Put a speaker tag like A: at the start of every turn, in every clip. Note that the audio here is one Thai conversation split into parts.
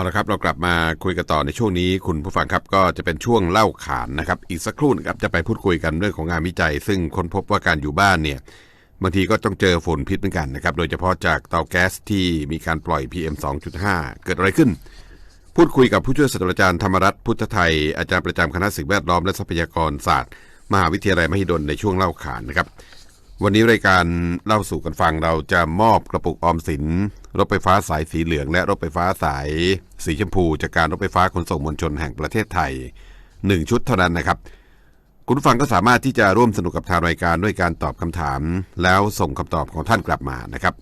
A: เอาละครับเรากลับมาคุยกันต่อในช่วงนี้คุณผู้ฟังครับก็จะเป็นช่วงเล่าขานนะครับ อีกสักครู่นะครับจะไปพูดคุยกันเรื่องของงานวิจัย ซึ่งค้นพบว่าการอยู่บ้านเนี่ยบางทีก็ต้องเจอฝุ่นพิษเหมือนกันนะครับ โดยเฉพาะจากเตาแก๊สที่มีการปล่อย PM 2.5 เกิดอะไรขึ้น พูดคุยกับผู้ช่วยศาสตราจารย์ธรรมรัตน์พุทธไทย อาจารย์ประจำคณะสิ่งแวดล้อมและทรัพยากรศาสตร์ มหาวิทยาลัยมหิดลในช่วงเล่าขานนะครับ วันนี้รายการเล่าสู่กันฟังเราจะมอบกระปุกออมสิน รถไฟฟ้าสายสีเหลือง และรถไฟฟ้าสายสีชมพู จากการรถไฟฟ้าขนส่งมวลชนแห่งประเทศไทย 1 ชุดเท่านั้นนะครับ คุณฟังก็สามารถที่จะร่วมสนุกกับทางรายการด้วยการตอบคำถาม แล้วส่งคำตอบของท่านกลับมานะครับ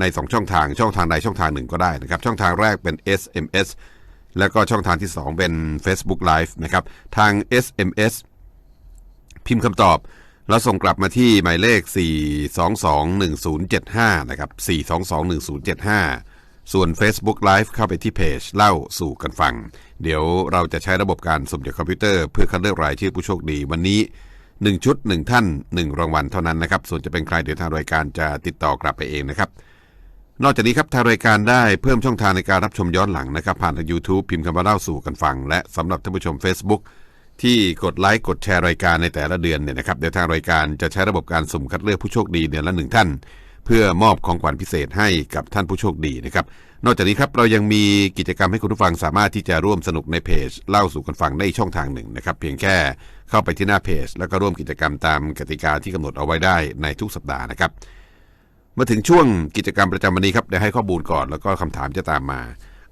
A: ใน 2 ช่องทางช่องทางใดช่องทางหนึ่งก็ได้นะครับ ช่องทางแรกเป็น SMS แล้วก็ช่องทางที่ 2 เป็น Facebook Live นะครับ ทาง SMS พิมพ์คำตอบ แล้วส่งกลับมาที่หมายเลข 4221075 นะครับ 4221075 ส่วน Facebook Live เข้าไปที่เพจเล่าสู่กันฟัง เดี๋ยวเราจะใช้ระบบการสุ่มจากคอมพิวเตอร์เพื่อคัดเลือกรายชื่อผู้โชคดีวันนี้ 1 ชุด 1 ท่าน 1 รางวัลเท่านั้นนะครับ ส่วนจะเป็นใครเดี๋ยวทางรายการจะติดต่อกลับไปเองนะครับ นอกจากนี้ครับทางรายการได้เพิ่มช่องทางในการรับชมย้อนหลังนะครับผ่านทาง YouTube พิมพ์คำว่าเล่าสู่กันฟัง และสำหรับท่านผู้ชม Facebook ที่กดไลค์กดแชร์รายการในแต่ละเดือนเนี่ยนะครับเดี๋ยวทางรายการจะใช้ระบบการสุ่มคัดเลือกผู้โชคดีเดือนละหนึ่งท่าน เพื่อมอบของขวัญพิเศษให้กับท่านผู้โชคดีนะครับนอกจากนี้ครับเรายังมีกิจกรรมให้คุณผู้ฟังสามารถที่จะร่วมสนุกในเพจ เล่าสู่กันฟังได้อีกช่องทางหนึ่งนะครับเพียงแค่เข้าไปที่หน้าเพจ แล้วก็ร่วมกิจกรรมตามกติกาที่กำหนดเอาไว้ได้ในทุกสัปดาห์นะครับมาถึงช่วงกิจกรรมประจำวันนี้ครับเดี๋ยวให้ข้อมูลก่อนแล้วก็คำถามจะตามมา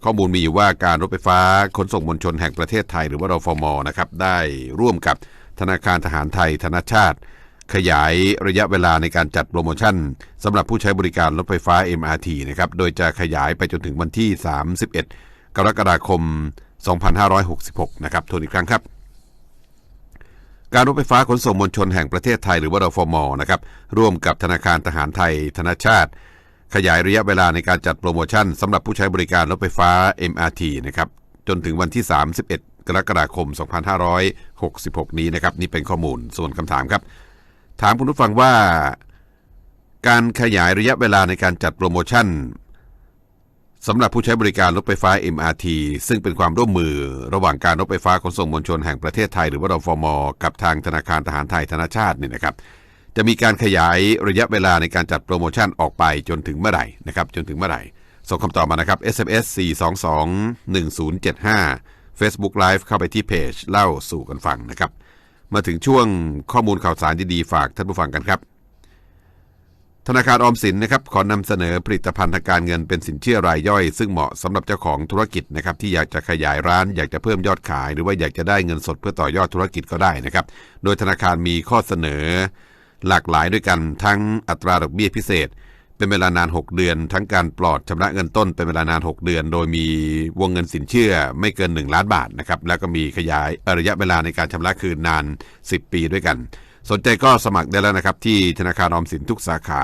A: ข้อมูลมีอยู่ว่าการรถไฟฟ้าขนส่งมวลชนแห่งประเทศไทยหรือว่ารฟมนะครับได้ร่วมกับธนาคารทหารไทยธนชาติ ขยายระยะเวลาในการจัดโปรโมชั่นสำหรับผู้ใช้บริการรถไฟฟ้า MRT นะครับโดยจะขยายไปจนถึงวันที่ 31 กรกฎาคม 2566 นะครับทวนอีกครั้งครับการรถไฟฟ้าขนส่งมวลชนแห่งประเทศไทยหรือว่ารฟมนะครับร่วมกับธนาคารทหารไทย ธนชาติ ขยายระยะเวลาในการจัดโปรโมชั่นสำหรับผู้ใช้บริการรถไฟฟ้า MRT นะครับจนถึงวันที่ 31 กรกฎาคม 2566 นี้นะครับนี่เป็นข้อมูลส่วนคำถามครับ ถามคุณผู้ฟังว่า การขยายระยะเวลาในการจัดโปรโมชั่นสำหรับผู้ใช้บริการรถไฟฟ้า MRT ซึ่งเป็นความร่วมมือระหว่างการรถไฟฟ้าขนส่งมวลชนแห่งประเทศไทย หรือว่ารฟม กับทางธนาคารทหารไทยธนาชาติเนี่ยนะครับ จะมีการขยายระยะเวลาในการจัดโปรโมชั่นออกไปจนถึงเมื่อไหร่นะครับจนถึงเมื่อไหร่ ส่งคำตอบมานะครับ SMS 4221075 Facebook Live เข้าไปที่เพจเล่าสู่กันฟังนะครับ มาถึงช่วงข้อมูลข่าวสารดีๆฝากท่านผู้ฟังกันครับ ธนาคารออมสินนะครับขอนำเสนอผลิตภัณฑ์ทางการเงินเป็นสินเชื่อรายย่อย ซึ่งเหมาะสำหรับเจ้าของธุรกิจนะครับที่อยากจะขยายร้านอยากจะเพิ่มยอดขาย หรือว่าอยากจะได้เงินสดเพื่อต่อยอดธุรกิจก็ได้นะครับ โดยธนาคารมีข้อเสนอ หลากหลายด้วยกันทั้งอัตราดอกเบี้ยพิเศษ เป็นเวลานาน 6 เดือน ทั้งการปลอดชำระเงินต้นเป็นเวลานาน 6 เดือน โดยมีวงเงินสินเชื่อไม่เกิน 1 ล้านบาทนะครับแล้วก็มีขยายระยะเวลาในการชำระคืนนาน 10 ปีด้วยกัน สนใจก็สมัครได้แล้วนะครับที่ธนาคารออมสินทุกสาขา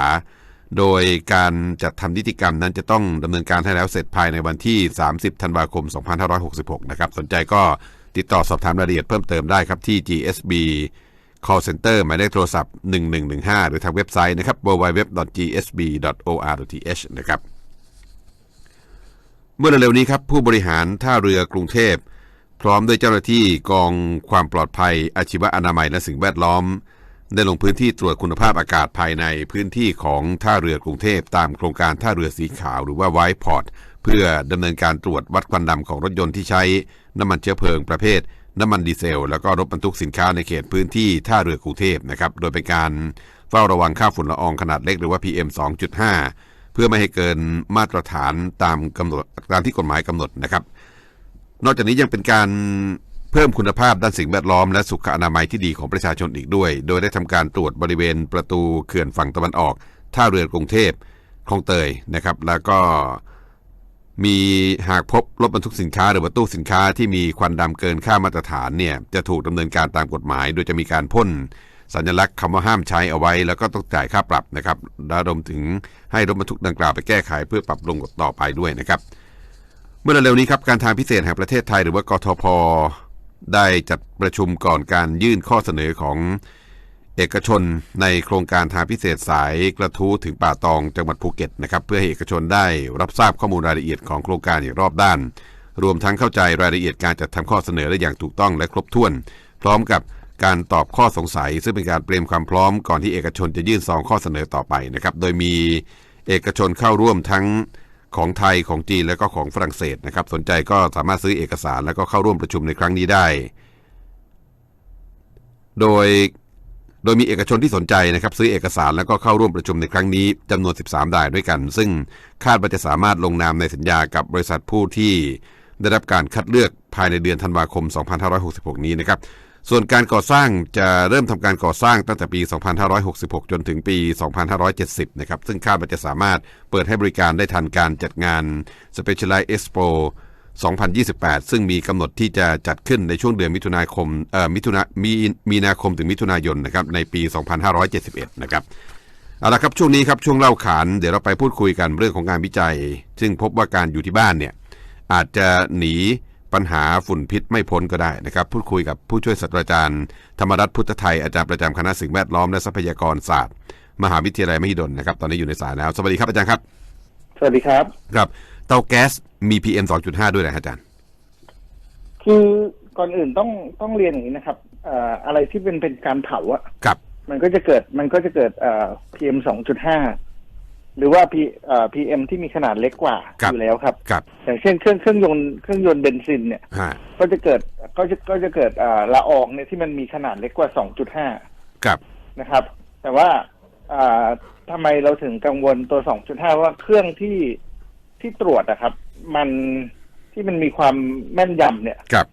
A: โดยการจัดทำนิติกรรมนั้นจะต้องดำเนินการให้แล้วเสร็จภายในวันที่ 30 ธันวาคม 2566 นะครับสนใจก็ติดต่อสอบถามรายละเอียดเพิ่มเติมได้ครับที่ GSB call center หมายเลขโทรศัพท์ 1115 หรือทางเว็บไซต์นะครับ www.gsb.or.th นะครับ เมื่อเร็วๆนี้ครับผู้บริหารท่าเรือกรุงเทพ พร้อมด้วยเจ้าหน้าที่กองความปลอดภัย อาชีวะอนามัยและสิ่งแวดล้อม ได้ลงพื้นที่ตรวจคุณภาพอากาศภายในพื้นที่ของท่าเรือกรุงเทพ ตามโครงการท่าเรือสีขาวหรือว่าไวท์พอร์ตเพื่อดำเนินการตรวจวัดควันดำของรถยนต์ที่ใช้น้ำมันเชื้อเพลิงประเภท น้ำมันดีเซล แล้วก็รถบรรทุกสินค้าในเขตพื้นที่ท่าเรือกรุงเทพนะครับโดยเป็นการเฝ้าระวังค่าฝุ่นละอองขนาดเล็กหรือว่า PM 2.5 เพื่อไม่ให้เกินมาตรฐานตามกำหนดตามที่กฎหมายกำหนดนะครับ นอกจากนี้ยังเป็นการเพิ่มคุณภาพด้านสิ่งแวดล้อมและสุขอนามัยที่ดีของประชาชนอีกด้วย โดยได้ทำการตรวจบริเวณประตูเขื่อนฝั่งตะวันออก ท่าเรือกรุงเทพคลองเตยนะครับ แล้วก็ มีหากพบรถบรรทุกสินค้าหรือว่าตู้สินค้าที่มีควันดำเกินค่ามาตรฐานเนี่ยจะถูกดำเนินการตามกฎหมาย โดยจะมีการพ่นสัญลักษณ์คำว่าห้ามใช้เอาไว้ แล้วก็ต้องจ่ายค่าปรับนะครับและรวมถึงให้รถบรรทุกดังกล่าวไปแก้ไขเพื่อปรับปรุงต่อไปด้วยนะครับ เมื่อเร็วนี้ครับการทางพิเศษแห่งประเทศไทยหรือว่ากทพได้จัดประชุมก่อนการยื่นข้อเสนอของ เอกชนในโครงการทางพิเศษสายกระทู้ถึงป่าตองจังหวัดภูเก็ตนะครับเพื่อให้เอกชนได้รับทราบข้อมูลรายละเอียดของโครงการอย่างรอบด้าน รวมทั้งเข้าใจรายละเอียดการจัดทำข้อเสนอได้อย่างถูกต้องและครบถ้วน พร้อมกับการตอบข้อสงสัย ซึ่งเป็นการเตรียมความพร้อมก่อนที่เอกชนจะยื่นซองข้อเสนอต่อไปนะครับโดยมีเอกชนเข้าร่วมทั้งของไทยของจีนและก็ของฝรั่งเศสนะครับสนใจก็สามารถซื้อเอกสารแล้วก็เข้าร่วมประชุมในครั้งนี้ได้ โดย โดยมีเอกชนที่สนใจนะครับซื้อเอกสารแล้วก็เข้าร่วมประชุมในครั้งนี้จำนวน 13รายด้วยกัน ซึ่งคาดว่าจะสามารถลงนามในสัญญากับบริษัทผู้ที่ได้รับการคัดเลือกภายในเดือนธันวาคม 2566 นี้นะครับ ส่วนการก่อสร้างจะเริ่มทำการก่อสร้างตั้งแต่ปี 2566 จนถึงปี 2570 นะครับ ซึ่งคาดว่าจะสามารถเปิดให้บริการได้ทันการจัดงาน Specialized Expo 2028 ซึ่งมีกำหนดที่จะจัดขึ้นในช่วงเดือนมิถุนายนเอ่อมิถุนามีมีนาคมถึงมิถุนายนนะครับในปี 2571 นะครับเอาละครับช่วงนี้ครับช่วงเล่าขานเดี๋ยวเราไปพูดคุยกันเรื่องของงานวิจัย ซึ่งพบว่าการอยู่ที่บ้านเนี่ยอาจจะหนีปัญหาฝุ่นพิษไม่พ้นก็ได้นะครับ พูดคุยกับผู้ช่วยศาสตราจารย์ ธรรมรัตน์พุทธไทยอาจารย์ประจำคณะสิ่งแวดล้อมและทรัพยากรศาสตร์ มหาวิทยาลัยมหิดลนะครับ ตอนนี้อยู่ในสายแล้ว สวัสดีครับอาจารย์ครับ
B: สวัสดีครับ
A: ครับเตาแก๊สมี PM 2.5 ด้วยนะอาจารย์
B: คือก่อนอื่นต้องต้องเรียนอย่างนี้นะครับเอ่ออะไรที่เป็นเป็นการเผาอะ
A: ครับ
B: มันก็จะเกิดมันก็จะเกิดเอ่อ PM สองจุดห้าหรือว่า P เอ่อ PM ที่มีขนาดเล็กกว่า
A: ครับ
B: อยู่แล้วครับ
A: ครับ
B: อย่างเช่นเครื่องเครื่องยนต์เครื่องยนต์เบนซินเนี่ย
A: ฮะ
B: ก็จะเกิดก็จะก็จะเกิดเอ่อละอองเนี่ยที่มันมีขนาดเล็กกว่าสองจุดห้า
A: ครับ
B: นะครับ แต่ว่าอ่าทำไมเราถึงกังวลตัว 2.5 ว่าเครื่องที่ ที่ตรวจนะครับ มันที่มันมีความแม่นยำเนี่ย
A: ครับ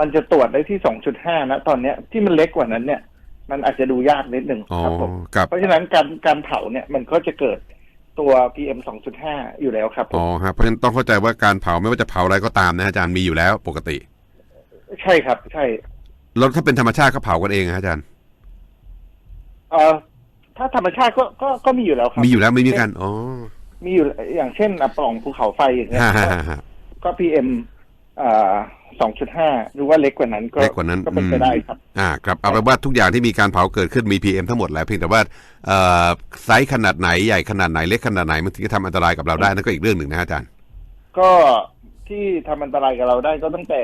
B: มันจะตรวจได้ที่2.5นะตอนเนี้ยที่มันเล็กกว่านั้นเนี่ย มันอาจจะดูยากนิดหนึ่ง
A: อ๋อ
B: ครับผม
A: ครับ
B: เพราะฉะนั้นการการเผาเนี่ยมันก็จะเกิดตัว PM 2.5 อยู่แล้วครับผม
A: อ๋อฮะเพราะฉะนั้นต้องเข้าใจว่าการเผาไม่ว่าจะเผาอะไรก็ตามนะอาจารย์มีอยู่แล้วปกติ
B: ใช่ครับ ใช่
A: แล้วถ้าเป็นธรรมชาติก็เผากันเองนะอาจารย์
B: เอ่อถ้าธรรมชาติก็ก็ก็มีอยู่แล้วครับ
A: มีอยู่แล้วไม่มีกันอ๋อ
B: มีอยู่อย่างเช่นอะปล่องภูเขาไฟอย่างเงี้ย
A: ฮ่าฮ่า
B: ก็
A: ฮ่าฮ่า
B: ก็ PM อ่า2.5หรือว่าเล็กกว่านั้นก็
A: เล็กกว่านั้น
B: ก็เป็นไป
A: อืม
B: ได้ครับ
A: อ่าครับเอาเป็นว่าทุกอย่างที่มีการเผาเกิดขึ้นมี PM ทั้งหมดแล้วเพียงแต่ว่าเอ่อไซส์ขนาดไหนใหญ่ขนาดไหนเล็กขนาดไหนมันถึงจะทำอันตรายกับเราได้นั่นก็อีกเรื่องหนึ่งนะอาจารย์
B: ก็ที่ทำอันตรายกับเราได้ก็ตั้งแต่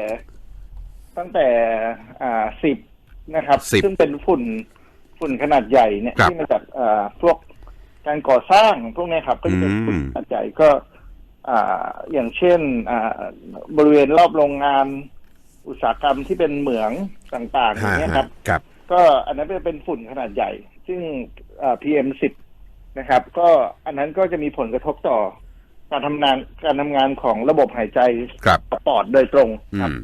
B: ตั้งแต่อ่าสิบนะครับ
A: 10
B: ซึ่งเป็นฝุ่นฝุ่นขนาดใหญ่เนี่ย
A: ครับ
B: ที่มาจากอ่าพวก การก่อสร้างพวกเนี้ยครับ ก็จะเป็น
A: อืม
B: ฝุ่นขนาดใหญ่ก็อ่าอย่างเช่นอ่าบริเวณรอบโรงงาน อุตสาหกรรมที่เป็นเหมืองต่างๆอย่างเงี้ยครับ
A: ครับ
B: ก็อันนั้นเป็นฝุ่นขนาดใหญ่ ซึ่งพีเอ็มสิบนะครับ ก็อันนั้นก็จะมีผลกระทบต่อ การทำงานการทำงานของระบบหายใจ
A: ครับ
B: ปอดโดยตรง
A: อื
B: ครับ
A: ม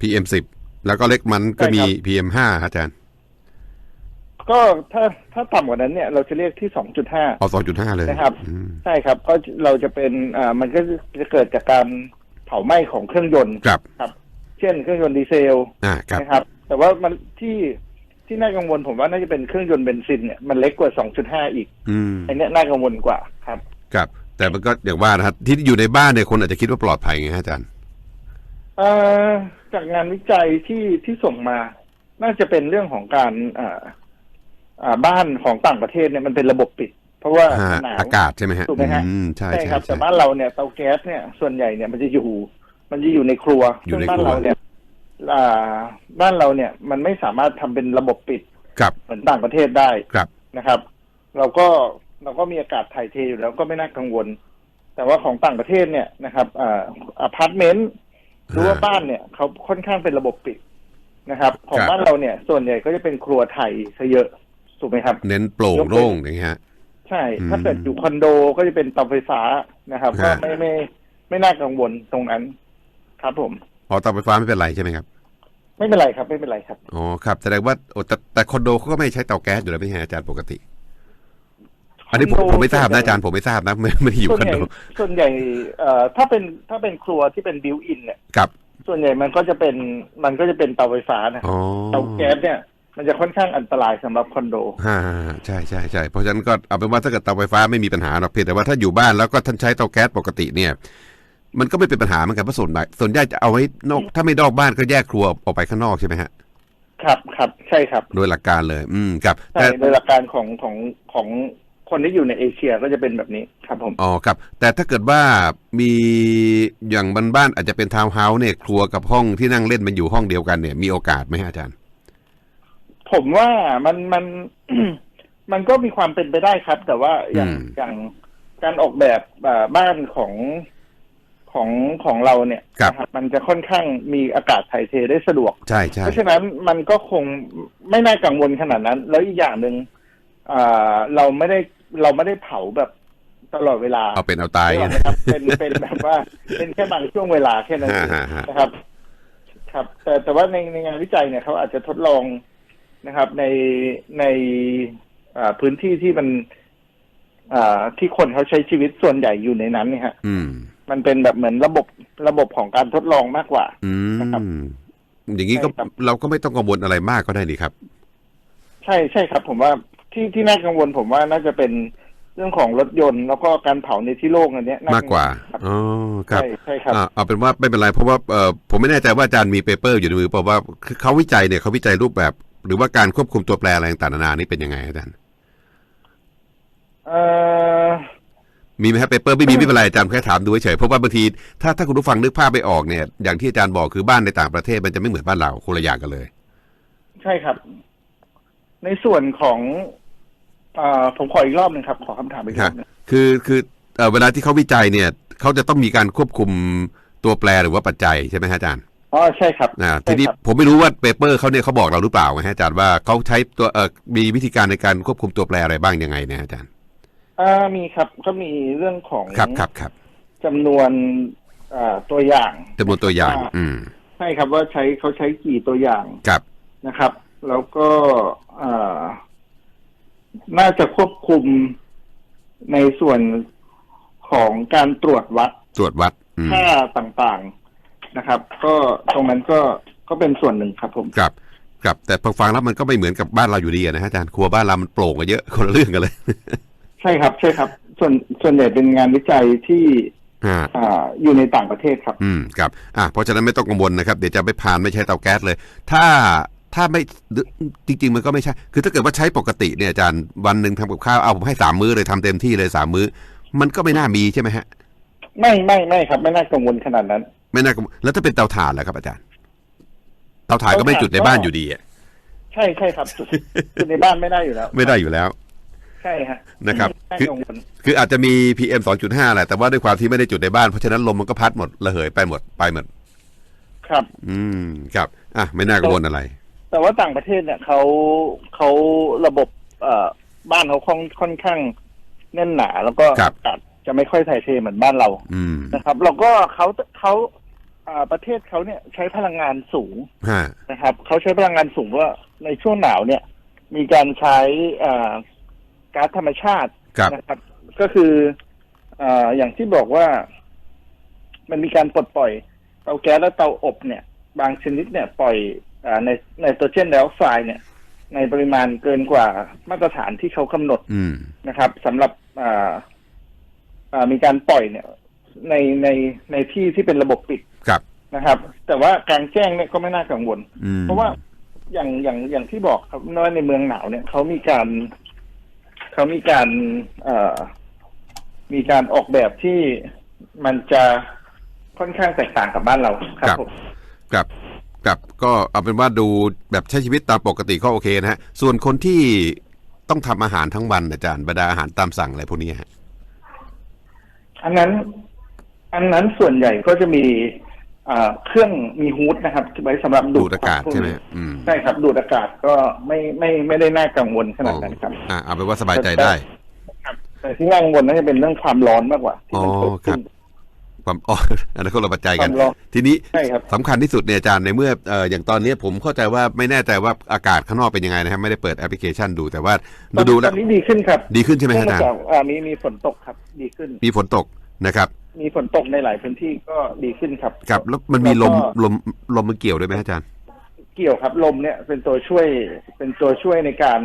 A: PM สิบแล้วก็เล็กมันก็มี
B: ใช่ครับ
A: PM ห้าอาจารย์
B: ก็ถ้าถ้าต่ำกว่านั้นเนี่ยเราจะเรียกที่สองจุดห้า
A: เอาสองจุดห้าเลย
B: นะครับ
A: อืม
B: ใช่ครับก็เราจะเป็นอ่ามันก็จะเกิดจากการเผาไหม้ของเครื่องยนต์
A: ครับ
B: ครับ เช่นเครื่องยนต์ดีเซล
A: อ่าครับ
B: นะครับ แต่ว่ามันที่ที่น่ากังวลผมว่าน่าจะเป็นเครื่องยนต์เบนซินเนี่ยมันเล็กกว่าสองจุดห้าอีก
A: อืม
B: อันเนี้ยน่ากังวลกว่าครับ
A: ครับแต่มันก็อย่างว่านะครับที่อยู่ในบ้านเนี่ยคนอาจจะคิดว่าปลอดภัยไงฮะอาจารย์
B: เอ่อจากงานวิจัยที่ที่ส่งมา น่าจะเป็นเรื่องของการอ่าอ่า บ้านของต่างประเทศเนี่ยมันเป็นระบบปิด เพราะว่า
A: ฮะ
B: หนาว
A: อากาศใช่ไหมฮะ
B: ถูกไหมฮะ
A: อืมใช่
B: ใช่
A: ใช่
B: ครับแต่
A: ใช่
B: บ้านเราเนี่ยเตาแก๊สเนี่ยส่วนใหญ่เนี่ยมันจะอยู่ มันจะอยู่ในครัว
A: อยู่ใน
B: ซึ่งบ้าน
A: ครัว
B: เราเนี่ยอ่าบ้านเราเนี่ยมันไม่สามารถทำเป็นระบบปิด
A: ครับ
B: เหมือนต่างประเทศได้
A: ครับ
B: นะครับ เราก็เราก็มีอากาศถ่ายเทอยู่แล้วก็ไม่น่ากังวล แต่ว่าของต่างประเทศเนี่ยนะครับอ่าอพาร์ตเมนต์หรือว่าบ้านเนี่ยเขาค่อนข้างเป็นระบบปิดนะครับ ของ
A: ครับ
B: บ้านเราเนี่ย ส่วนใหญ่ก็จะเป็นครัวไทยซะเยอะ ถูกไหมครับ
A: เน้นโปร่ง
B: ยกเว้น
A: โล่งอย่างเงี้ยฮะ
B: ใช่
A: อืม
B: ถ้าเกิดอยู่คอนโดก็จะเป็นเตาไฟฟ้านะครับก็
A: ฮะ
B: ไม่ไม่ไม่น่ากังวลตรงนั้น ครับผม
A: อ๋อเตาไฟฟ้าไม่เป็นไรใช่ไหมครับ
B: ไม่เป็นไรครับ ไม่เป็นไรครับ
A: อ๋อครับแสดงว่าโอ้แต่แต่คอนโดเขาก็ไม่ใช้เตาแก๊สอยู่แล้วไม่ใช่อาจารย์ปกติอันนี้ผม
B: คอนโด
A: ผมไม่ทราบ
B: ส่วนใหญ่
A: นะอาจารย์ผมไม่ทราบนะไม่ไม่ได้อยู่
B: ส่วน
A: คอน
B: ใหญ่
A: โด
B: ส่วนใหญ่เอ่อถ้าเป็นถ้าเป็นครัวที่เป็นบิวอินเนี่ย
A: ครับ
B: ส่วนใหญ่มันก็จะเป็นมันก็จะเป็นเตาไฟฟ้านะ
A: อ๋อ
B: เตาแก๊สเนี่ย มันจะค่อนข้างอันตรายสำหรับคอนโด
A: ฮ่าฮ่าฮ่าใช่ใช่ใช่เพราะฉะนั้นก็เอาเป็นว่าถ้าเกิดเตาไฟฟ้าไม่มีปัญหาหรอกเพียงแต่ว่าถ้าอยู่บ้านแล้วก็ท่านใช้เตาแก๊สปกติเนี่ย มันก็ไม่เป็นปัญหาเหมือนกันเพราะส่วนใหญ่ส่วนใหญ่จะเอาไว้นอก ถ้าไม่นอกบ้านก็แยกครัวออกไปข้างนอกใช่ไหมฮะ
B: ครับครับใช่ครับ
A: โดยหลักการเลย อืมครับ
B: ใช่
A: แต่
B: โดยหลักการของของของคนที่อยู่ในเอเชียก็จะเป็นแบบนี้ครับผม
A: อ๋อครับ แต่ถ้าเกิดว่ามีอย่างบ้านบ้านอาจจะเป็นทาวน์เฮาส์เนี่ย ครัวกับห้องที่นั่งเล่นมันอยู่ห้องเดียวกันเนี่ย มีโอกาสไหมฮะอาจารย์
B: ผมว่ามันมันมันก็มีความเป็นไปได้ครับ แต่ว่าอย่าง
A: อืม
B: อย่างการออกแบบอ่าบ้านของของของเราเนี่ย
A: ครับ
B: นะครับมันจะค่อนข้างมีอากาศถ่ายเทได้สะดวก
A: ใช่ใช่
B: เพราะฉะนั้นมันก็คงไม่น่ากังวลขนาดนั้น แล้วอีกอย่างหนึ่งอ่าเราไม่ได้เราไม่ได้เผาแบบตลอดเวลา
A: เอาเป็นเอาตาย
B: นึกออกไหมครับ เป็นเป็นแบบว่า เป็นแค่บางช่วงเวลาแค่นั้นเอง
A: ฮะฮะฮะ
B: นะครับ ครับ แต่แต่ว่าในในงานวิจัยเนี่ยเขาอาจจะทดลอง นะครับ ในในอ่าพื้นที่ที่มันอ่าที่คนเขาใช้ชีวิตส่วนใหญ่อยู่ในนั้นเนี่ยฮะ
A: อืม
B: มันเป็นแบบเหมือนระบบระบบของการทดลองมากกว่า
A: อื
B: นะครับ
A: มอย่างนี้ก็
B: ใช่ครับ
A: เราก็ไม่ต้องกังวลอะไรมากก็ได้นี่ครับ
B: ใช่ใช่ครับ ผมว่าที่ที่น่ากังวลผมว่าน่าจะเป็นเรื่องของรถยนต์แล้วก็การเผาในที่โล่งอันเนี้ยน่
A: มากกว่า
B: ครับ
A: อ๋อครับ
B: ใช่ใช่ครับ
A: อ่าเอาเป็นว่าไม่เป็นไรเพราะว่าเออผมไม่แน่ใจว่าอาจารย์มีเปเปอร์อยู่ในมือเปล่าว่าคือเขาวิจัยเนี่ยเขาวิจัยรูปแบบ หรือว่าการควบคุมตัวแปรอะไรต่างๆนานานี่เป็นยังไงอาจารย์
B: เอ่อ
A: มีไหมครับเปเปอร์ไม่มีไม่เป็นไรอาจารย์แค่ถามดูเฉยๆเพราะว่าบางทีถ้าถ้าคุณผู้ฟังนึกภาพไปออกเนี่ย อย่างที่อาจารย์บอกคือบ้านในต่างประเทศมันจะไม่เหมือนบ้านเราคนละอย่างกันเลย
B: ใช่ครับ ในส่วนของเอ่อผมขออีกรอบหนึ่งครับ ขอคำถามอีกรอบหนึง
A: คือคือเอ่อเวลาที่เขาวิจัยเนี่ยเขาจะต้องมีการควบคุมตัวแปรหรือว่าปัจจัยใช่ไหมฮะอาจารย์
B: อ๋อใช่ครับ
A: อ่า
B: ใช่
A: ทีนี้
B: ครับ
A: ผมไม่รู้ว่าเปเปอร์เขาเนี่ยเขาบอกเราหรือเปล่าไงฮะอาจารย์ว่าเขาใช้ตัวเอ่อมีวิธีการในการควบคุมตัวแปรอะไรบ้างยังไงเนี่ยอาจารย์
B: อ่ามีครับก็มีเรื่องของ
A: ครับครับครับ
B: จำนวนอ่าตัวอย่าง
A: จำนวนตัวอย่าง อืม
B: ใช่ครับว่าใช้เขาใช้กี่ตัวอย่าง
A: ครับ
B: นะครับ แล้วก็อ่าน่าจะควบคุมในส่วนของการตรวจวัด
A: ตรวจวัดอืม
B: ค่าต่างๆ นะครับ ก็ตรงนั้นก็ก็เป็นส่วนหนึ่งครับผม
A: ครับครับแต่พอฟังแล้วมันก็ไม่เหมือนกับบ้านเราอยู่ดีอะนะฮะอาจารย์ครัวบ้านเรามันโปร่งกว่าเยอะคนละเรื่องกันเลย
B: ใช่ครับ ใช่ครับ ส่วนส่วนใหญ่เป็นงานวิจัยที่
A: อ่า
B: อ่าอยู่ในต่างประเทศครับ
A: อืมครับอะเพราะฉะนั้นไม่ต้องกังวลนะครับ เดี๋ยวจะไม่ผ่านไม่ใช้เตาแก๊สเลย ถ้าถ้าไม่จริง ๆ มันก็ไม่ใช่ คือถ้าเกิดว่าใช้ปกติเนี่ยอาจารย์วันหนึ่งทำกับข้าวเอาผมให้สามมื้อเลยทำเต็มที่เลยสามมื้อ มันก็ไม่น่ามีใช่ไหมฮะ
B: ไม่ไม่ไม่ครับ ไม่น่ากังวลขนาดนั้น
A: ไม่น่ากังวลแล้วถ้าเป็นเตาถ่านล่ะครับอาจารย์ เตาถ่านก็ไม่จุดในบ้านอยู่ดีอะ
B: ใช่ใช่ครับจุดจุดในบ้านไม่ได้อยู่แล้ว
A: ไม่ได้อยู่แล้ว
B: ใช่ฮะ
A: นะครับ
B: ไม่
A: คือ
B: กังวล
A: คืออาจจะมี PM 2.5แหละแต่ว่าด้วยความที่ไม่ได้จุดในบ้านเพราะฉะนั้นลมมันก็พัดหมดระเหยไปหมดไปหมด
B: ครับ
A: อืมครับ อะไม่น่ากังวลอะไร
B: แต่ว่าต่างประเทศเนี่ยเขาเขาระบบเอ่อบ้านเขาค่อนค่อนข้างแน่นหนา แล้วก็
A: ครับ
B: อากาศจะไม่ค่อยถ่ายเทเหมือนบ้านเรา
A: อืม
B: นะครับ แล้วก็เขาเขาอ่า ประเทศเขาเนี่ยใช้พลังงานสูง
A: ฮะ
B: นะครับเขาใช้พลังงานสูงว่าในช่วงหนาวเนี่ย มีการใช้อ่าก๊าซธรรมชาติ
A: ครับ
B: นะครับ ก็คืออ่าอย่างที่บอกว่า มันมีการปลดปล่อยเตาแก๊สและเตาอบเนี่ย บางชนิดเนี่ยปล่อยอาในไนโตรเจนไดออกไซด์เนี่ย ในปริมาณเกินกว่ามาตรฐานที่เขากำหนด
A: อืม
B: นะครับสำหรับอ่าอ่ามีการปล่อยเนี่ย ในในในที่ที่เป็นระบบปิด
A: ครับ
B: นะครับ แต่ว่ากลางแจ้งเนี่ยก็ไม่น่ากังวล
A: อืม
B: เพราะว่าอย่างอย่างอย่างที่บอกครับว่าในเมืองหนาวเนี่ยเขามีการเขามีการเอ่อมีการออกแบบที่มันจะค่อนข้างแตกต่างกับบ้านเราครับผม
A: ครับครับก็เอาเป็นว่าดูแบบใช้ชีวิตตามปกติก็โอเคนะฮะ ส่วนคนที่ต้องทำอาหารทั้งวันอาจารย์บรรดาอาหารตามสั่งอะไรพวกนี้ฮะ
B: อันนั้น อันนั้นส่วนใหญ่ก็จะมีอ่า เครื่องมีฮูดนะครับไว้สำหรับดู
A: ดูดอากาศ
B: ควันพว
A: ใช่ไหม
B: นี้
A: อืม
B: ใช่ครับ ดูดอากาศก็ไม่ไม่ไม่ได้น่ากังวลขนาดนั้นครับ
A: อ่าเอาเป็นว่าสบายใจได้
B: ครับแต่ที่น่ากังวลน่าจะเป็นเรื่องความร้อนมากกว่าที่มันเกิดขึ้น
A: ความอ๋ออันนั้นคนละปัจจัยกัน
B: ความร้อน
A: ทีนี้
B: ใช่ครับ
A: สำคัญที่สุดเนี่ยอาจารย์ในเมื่อเอ่ออย่างตอนนี้ผมเข้าใจว่าไม่แน่ใจว่าอากาศข้างนอกเป็นยังไงนะครับไม่ได้เปิดแอปพลิเคชันดูแต่ว่าดูดู
B: ต
A: แล้ว
B: อนนี้ดีขึ้นครับ
A: ดีขึ้นใช่ไหมฮะอาจารย์
B: เนื่องจากอ่ามีมีฝนตกครับ ดีขึ้น
A: มีฝนตกนะครับ
B: มีฝนตกในหลายพื้นที่ก็ดีขึ้นครับ
A: ครับแล้วมันมีลม
B: แล้วก็
A: ลมลมมันเกี่ยวด้วยไหมฮะอาจารย์
B: เกี่ยวครับลมเนี่ยเป็นตัวช่วยเป็นตัวช่วยในการ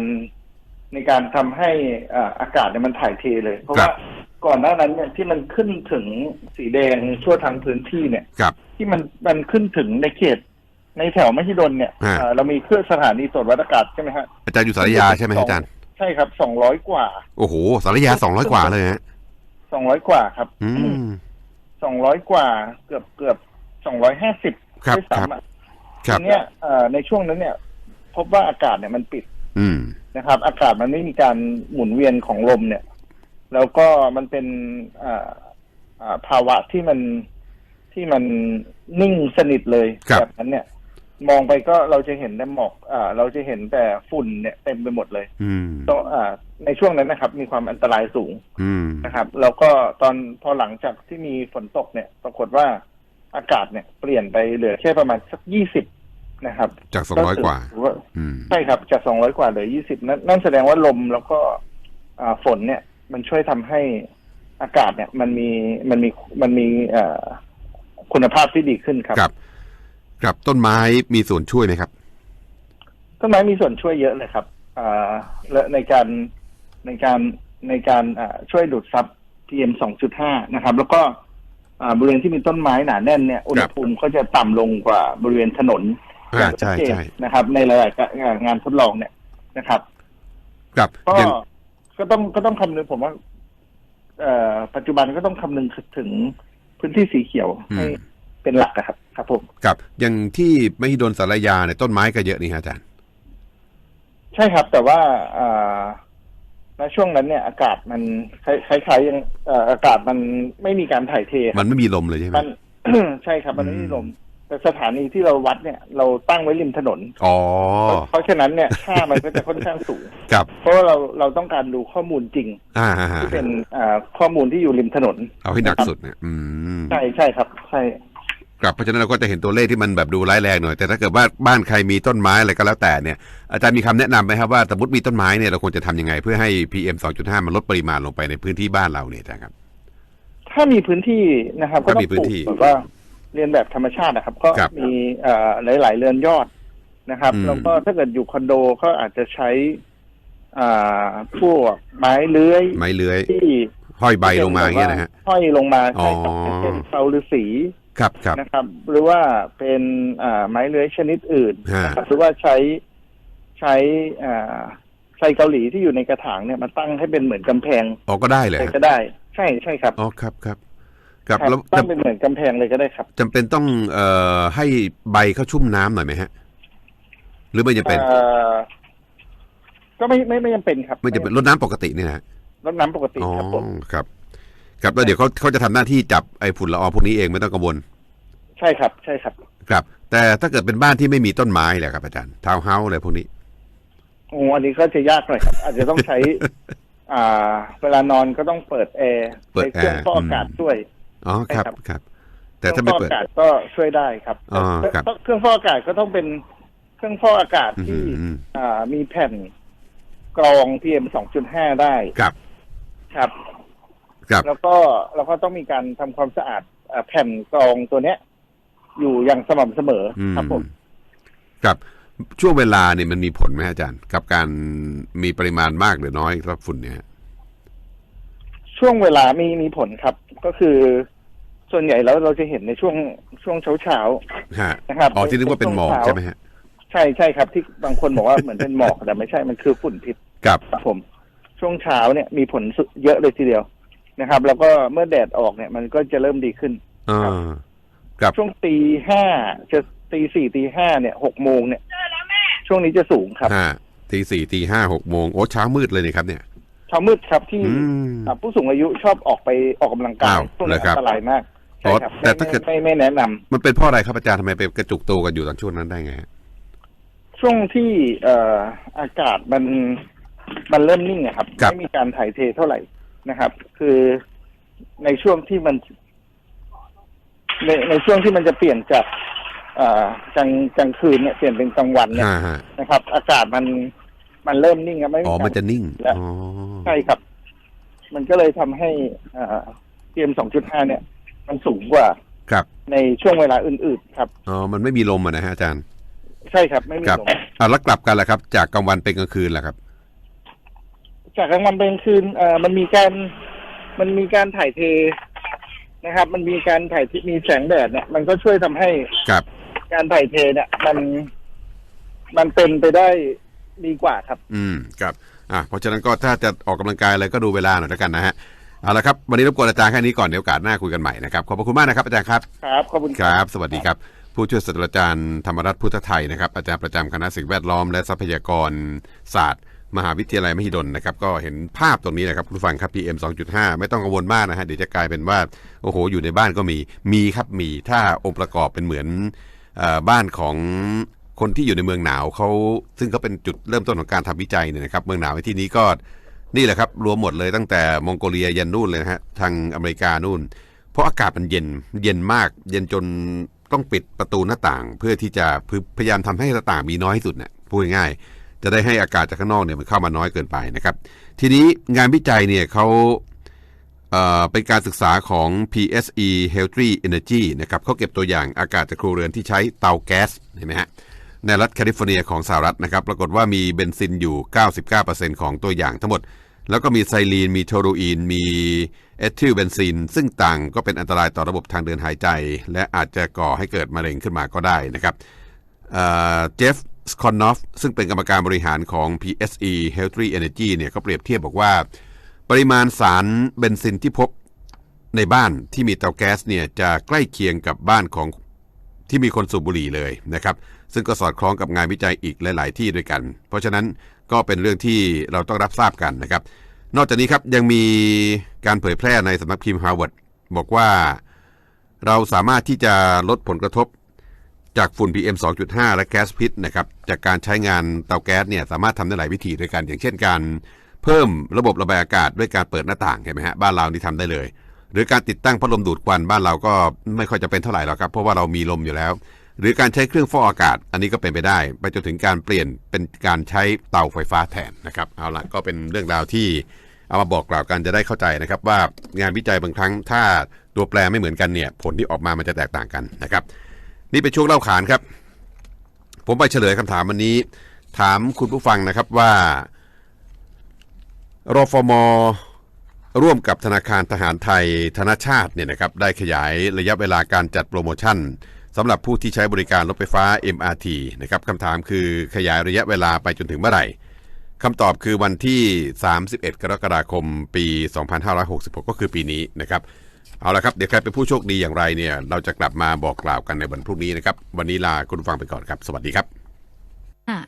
B: ในการทำให้อ่าอากาศเนี่ยมันถ่ายเทเลย เพราะ
A: ครับ
B: ว่าก่อนหน้านั้นเนี่ยที่มันขึ้นถึงสีแดงทั่วทั้งพื้นที่เนี่ย
A: ครับ
B: ที่มันมันขึ้นถึงในเขตในแถวมหิดลเนี่ย
A: ฮะ
B: อ่าเรามีเครื่องสถานีตรวจวัดอากาศใช่ไหมฮะ
A: อาจารย์อยู่สารยาใช่ไหมฮะอาจารย์
B: ใช่ครับสองร้อยกว่า
A: โอ้โหสารยาสองร้อยกว่าเลยฮะ
B: สองร้อยกว่าครับ
A: อืม
B: สองร้อยกว่า เกือบเกือบสองร้อยห้าสิบ
A: ครับ
B: ด้วย
A: ครับ
B: ซ้ำอะ
A: ครับ
B: ทีเนี้ยเอ่อในช่วงนั้นเนี่ย พบว่าอากาศเนี่ยมันปิด
A: อืม
B: นะครับ อากาศมันไม่มีการหมุนเวียนของลมเนี่ย แล้วก็มันเป็นอ่าอ่าภาวะที่มันที่มันนิ่งสนิทเลย
A: ครับ
B: แบบนั้นเนี่ย มองไปก็เราจะเห็นแต่หมอกอ่าเราจะเห็นแต่ฝุ่นเนี่ยเต็มไปหมดเลย
A: อืม
B: ก็อ่า ในช่วงนั้นนะครับ มีความอันตรายสูง
A: อืม
B: นะครับ แล้วก็ตอนพอหลังจากที่มีฝนตกเนี่ย ปรากฏว่าอากาศเนี่ยเปลี่ยนไปเหลือแค่ประมาณสักยี่สิบนะครับ
A: จากสองร้อยกว่า
B: ถือว่า
A: อืม
B: ใช่ครับจากสองร้อยกว่าเหลือยี่สิบนั่นนั่นแสดงว่าลมแล้วก็อ่าฝนเนี่ย มันช่วยทำให้อากาศเนี่ย มันมีมันมีมันมีเอ่อคุณภาพที่ดีขึ้นครับ
A: ครับ ครับต้นไม้มีส่วนช่วยไหมครับ
B: ต้นไม้มีส่วนช่วยเยอะเลยครับอ่าและในการในการในการอ่าช่วยดูดซับ PM 2.5 นะครับ แล้วก็อ่าบริเวณที่มีต้นไม้หนาแน่นเนี่ยอุณหภูมิก็จะต่ำลงกว่าบริเวณถนน
A: อ่า
B: อย่างชัดเจน
A: ใช่ใช่
B: นะครับ ในหลายๆงานทดลองเนี่ยนะครับ
A: ครับ
B: ก็
A: อย่าง
B: ก็ต้องก็ต้องคำนึงผมว่าเอ่อปัจจุบันก็ต้องคำนึงถึงพื้นที่สีเขียว
A: อื
B: ให้
A: ม
B: เป็นหลักอะครับ ครับผม
A: ครับอย่างที่ไม่โดนสารยาเนี่ยต้นไม้ก็เยอะนี่ฮะอาจารย์
B: ใช่ครับ แต่ว่าอ่าณช่วงนั้นเนี่ย อากาศมันคล้ายคล้ายๆยังเอ่ออากาศมันไม่มีการถ่ายเทค
A: มั
B: รับ
A: นไม่มีลมเลยใช่ไหม
B: มันใช่ครับ มันไม่มี
A: อืม
B: ลมแต่สถานีที่เราวัดเนี่ย เราตั้งไว้ริมถนน
A: อ๋อ
B: เพราะฉะนั้นเนี่ยค่ามันก็จะค่อนข้างสูง
A: ครับ
B: เพราะว่าเราเราต้องการดูข้อมูลจริง
A: อ่าฮะฮะ
B: ที่เป็นอ่าข้อมูลที่อยู่ริมถนน
A: เอาให้หนักสุดเนี่ยอืม
B: ใช่ใช่ครับ ใช่
A: ครับเพราะฉะนั้นเราก็จะเห็นตัวเลขที่มันแบบดูร้ายแรงหน่อย แต่ถ้าเกิดว่าบ้านใครมีต้นไม้อะไรก็แล้วแต่เนี่ยอาจารย์มีคำแนะนำไหมครับว่าสมมติมีต้นไม้เนี่ยเราควรจะทำยังไง เพื่อให้ PM 2.5 มันลดปริมาณลงไปในพื้นที่บ้านเราเนี่ยอาจารย์ครับ
B: ถ้ามีพื้นที่นะครับ ก็
A: ถ้า
B: ต้อง
A: มี
B: ป
A: พื้
B: ลู
A: น
B: ก
A: ที่
B: แบบว่าเรียนแบบธรรมชาตินะครับ ก็
A: ครับ
B: มีเอ่อหลาย ๆ เรือนยอดนะครับ
A: อืม
B: แล้วก็ถ้าเกิดอยู่คอนโดก็อาจจะใช้อ่าพวกไม้เลื้อย
A: ไม้เลื้อย
B: ที่
A: ห้อยใบลงมาอย่างเงี้ยนะฮะ
B: ห้อยลงมา
A: อ๋อ
B: ใช่ครับ เป็นเสาฤาษี
A: ครับครับ
B: นะครับ หรือว่าเป็นอ่าไม้เลื้อยชนิดอื่น
A: ฮะ
B: นะครับหรือว่าใช้ใช้อ่าไซเกาหลีที่อยู่ในกระถางเนี่ยมาตั้งให้เป็นเหมือนกำแพง
A: ออกก็ได้เลย
B: เลยก็ได้ ใช่ใช่ครับ
A: อ๋อครับครับครับ
B: ครับ
A: แล้ว
B: ตั้งเป็นเหมือนกำแพงเลยก็ได้ครับ
A: จำเป็นต้องเอ่อให้ใบเขาชุ่มน้ำหน่อยไหมฮะ หรือไม่จำเป็น
B: เอ่อก็ไม่ไม่ไม่จำเป็นครับ
A: ไม่จำเป็นรดน้ำปกตินี่นะฮะ
B: รดน้ำปกติ
A: อ๋อ
B: ครับผม
A: ครับ ครับแล้วเดี๋ยวเขาเขาจะทำหน้าที่จับไอ้ฝุ่นละอองพวกนี้เองไม่ต้องกังวล
B: ใช่ครับ ใช่ครับ
A: ครับ แต่ถ้าเกิดเป็นบ้านที่ไม่มีต้นไม้แหละครับอาจารย์ทาวน์เฮาส์อะไรพวกนี้
B: โอ้อันนี้ก็จะยากหน่อยครับ อาจจะต้องใช้ อ่า เวลานอนก็ต้องเปิดแอร์
A: เปิด
B: ใช้เครื่อง
A: แอร์
B: ฟอกอากาศ
A: อืม
B: ด้วย
A: อ๋อครับ
B: ใช่ครับ
A: ครับ แต่ถ้าไม่
B: เครื่องฟอก
A: เปิด
B: อากาศก็ช่วยได้ครับ
A: อ๋อครับ
B: เครื่องฟอกอากาศก็ต้องเป็นเครื่องฟอกอากาศ
A: อืม
B: ที่
A: อืม
B: อ่า มีแผ่นกรอง PM 2.5ได้
A: ครับ
B: ครับ
A: ครับ
B: แล้วก็แล้วก็ต้องมีการทำความสะอาดอ่าแผ่นกรองตัวเนี้ย อยู่อย่างสม่ำเสมอ
A: อืม
B: ครับผม
A: ครับช่วงเวลาเนี่ยมันมีผลไหมอาจารย์ กับการมีปริมาณมากหรือน้อยสำหรับฝุ่นเนี่ย
B: ช่วงเวลามีมีผลครับ ก็คือ ส่วนใหญ่แล้วเราจะเห็นในช่วงช่วงเช้าเช้า
A: ฮะ
B: ๆนะครับ
A: อ๋อที่นึกว่าเป็นหมอก
B: ช่วงช้
A: ใช่ไหมฮะ
B: ใช่ใช่ครับ ที่บางคนบอกว่าเหมือนเป็นหมอกแต่ไม่ใช่มันคือฝุ่นพิษ
A: ครับ
B: ครับผม ช่วงเช้าเนี่ยมีผลสุดเยอะเลยทีเดียว นะครับ แล้วก็เมื่อแดดออกเนี่ย มันก็จะเริ่มดีขึ้น
A: อ่าครับ
B: ช่วงตีห้าจะตีสี่ตีห้าเนี่ยหกโมงเนี่ยช่วงนี้จะสูงครับ
A: ห้าตีสี่ตีห้าหกโมงโอ้เช้ามืดเลยนี่ครับเนี่ย
B: เช้ามืดครับที่
A: อืม
B: อ่าผู้สูงอายุชอบออกไปออกกำลังกาย
A: อ้าว
B: ช่วงนี้
A: เหรอครับ
B: อันตรายมาก
A: อ๋
B: ใช่
A: อ
B: ครับ
A: แต่ถ้าเกิด
B: ไม่ไม่ไม่แนะนำ
A: มันเป็นเพราะอะไรครับอาจารย์ทำไมไปกระจุกตัวกันอยู่ตอนช่วงนั้นได้ไงฮะ
B: ช่วงที่เอ่ออากาศมันมันเริ่มนิ่งอะครับ
A: ครับ
B: ไม่มีการถ่ายเทเท่าไหร่ นะครับ คือในช่วงที่มันในในช่วงที่มันจะเปลี่ยนจากเอ่อกลางกลางคืนเนี่ยเปลี่ยนเป็นกลางวันเนี่ย
A: ฮ่าฮะ
B: นะครับ อากาศมันมันเริ่มนิ่งครับไม่มี
A: อ๋อ
B: การ
A: มันจะนิ่ง
B: แล้ว
A: อ๋อ
B: ใช่ครับ มันก็เลยทำให้เอ่อ PM 2.5เนี่ย มันสูงกว่า
A: ครับ
B: ในช่วงเวลาอื่นๆครับ
A: อ๋อมันไม่มีลมอะนะฮะอาจารย์
B: ใช่ครับ ไม่มี
A: ครับ
B: ลม
A: อ่าแล้วกลับกันล่ะครับ จากกลางวันเป็นกลางคืนล่ะครับ
B: จากกลางวันเป็นกลางคืนเอ่อมันมีการมันมีการถ่ายเทนะครับ มันมีการถ่ายที่มีแสงแดดเนี่ย มันก็ช่วยทำให้
A: ครับ
B: การถ่ายเทเนี่ย มันมันเป็นไปได้ดีกว่าครับ
A: อืมครับอะเพราะฉะนั้นก็ถ้าจะออกกำลังกายอะไรก็ดูเวลาหน่อยแล้วกันนะฮะเอาละครับวันนี้รบกวนอาจารย์แค่นี้ก่อนเดี๋ยวโอกาสหน้าคุยกันใหม่นะครับขอบพระคุณมากนะครับอาจารย์ครับ
B: ครับขอบคุณ
A: ครับ สวัสดีครับ ผู้ช่วยศาสตราจารย์ธรรมรัตน์พุทธไทยนะครับ อาจารย์ประจำคณะสิ่งแวดล้อมและทรัพยากรศาสตร์ มหาวิทยาลัยมหิดลนะครับก็เห็นภาพตรงนี้นะครับคุณฟังครับ PM 2.5 ไม่ต้องกังวลมากนะฮะเดี๋ยวจะกลายเป็นว่าโอ้โหอยู่ในบ้านก็มีมีครับมีถ้าองค์ประกอบเป็นเหมือนอบ้านของคนที่อยู่ในเมืองหนาวเขาซึ่งเขาเป็นจุดเริ่มต้นของการทำวิจัยเนี่ยนะครับเมืองหนาวในที่นี้ก็นี่แหละครับรวมหมดเลยตั้งแต่มองโกเลียยันนู่นเลยนะฮะทางอเมริกานู่น เพราะอากาศมันเย็นเย็นมาก เย็นจนต้องปิดประตูหน้าต่าง เพื่อที่จะพยายามทำให้หน้าต่างมีน้อยที่สุดเนี่ยพูดง่าย จะได้ให้อากาศจากข้างนอกเนี่ยมันเข้ามาน้อยเกินไปนะครับ ทีนี้งานวิจัยเนี่ยเขาเอ่อเป็นการศึกษาของ PSE Healthy Energy นะครับเขาเก็บตัวอย่างอากาศจากครัวเรือนที่ใช้เตาแก๊สเห็นไหมฮะในรัฐแคลิฟอร์เนียของสหรัฐนะครับ ปรากฏว่ามีเบนซินอยู่ 99%ของตัวอย่างทั้งหมด แล้วก็มีไซลีน มีโทรูอีน มีเอทิลเบนซิน ซึ่งต่างก็เป็นอันตรายต่อระบบทางเดินหายใจ และอาจจะก่อให้เกิดมะเร็งขึ้นมาก็ได้นะครับเจฟ สคอนนอฟซึ่งเป็นกรรมการบริหารของ PSE Healthy Energy เนี่ยก็เปรียบเทียบบอกว่า ปริมาณสารเบนซินที่พบในบ้านที่มีเตาแก๊สเนี่ยจะใกล้เคียงกับบ้านของที่มีคนสูบบุหรี่เลยนะครับซึ่งก็สอดคล้องกับงานวิจัยอีกหลาย ๆ ที่ด้วยกัน เพราะฉะนั้นก็เป็นเรื่องที่เราต้องรับทราบกันนะครับ นอกจากนี้ครับยังมีการเผยแพร่ในสำนักพิมพ์ฮาร์วาร์ดบอกว่า เราสามารถที่จะลดผลกระทบ จากฝุ่น PM 2.5 และแก๊สพิษนะครับจากการใช้งานเตาแก๊สเนี่ยสามารถทำได้หลายวิธีด้วยกันอย่างเช่นการ เพิ่มระบบระบายอากาศด้วยการเปิดหน้าต่างเห็นไหมฮะบ้านเรานี่ทำได้เลย หรือการติดตั้งพัดลมดูดควันบ้านเราก็ไม่ค่อยจะเป็นเท่าไหร่หรอกครับเพราะว่าเรามีลมอยู่แล้ว หรือการใช้เครื่องฟอกอากาศ อันนี้ก็เป็นไปได้ ไปจนถึงการเปลี่ยนเป็นการใช้เตาไฟฟ้าแทนนะครับเอาละก็เป็นเรื่องราวที่เอามาบอกกล่าวกันจะได้เข้าใจนะครับ ว่างานวิจัยบางครั้งถ้าตัวแปรไม่เหมือนกันเนี่ยผลที่ออกมามันจะแตกต่างกันนะครับ นี่เป็นช่วงเล่าขานครับ ผมไปเฉลยคำถามวันนี้ ถามคุณผู้ฟังนะครับว่ารฟมร่วมกับธนาคารทหารไทยธนชาติเนี่ยนะครับได้ขยายระยะเวลาการจัดโปรโมชั่นสำหรับผู้ที่ใช้บริการรถไฟฟ้า MRT นะครับคำถามคือขยายระยะเวลาไปจนถึงเมื่อไหร่คำตอบคือวันที่ 31 กรกฎาคม ปี 2566 ก็คือปีนี้นะครับ เอาละครับเดี๋ยวใครเป็นผู้โชคดีอย่างไรเนี่ยเราจะกลับมาบอกกล่าวกันในวันพรุ่งนี้นะครับ วันนี้ลาคุณผู้ฟังไปก่อนครับ สวัสดีครับ
C: ค่ะ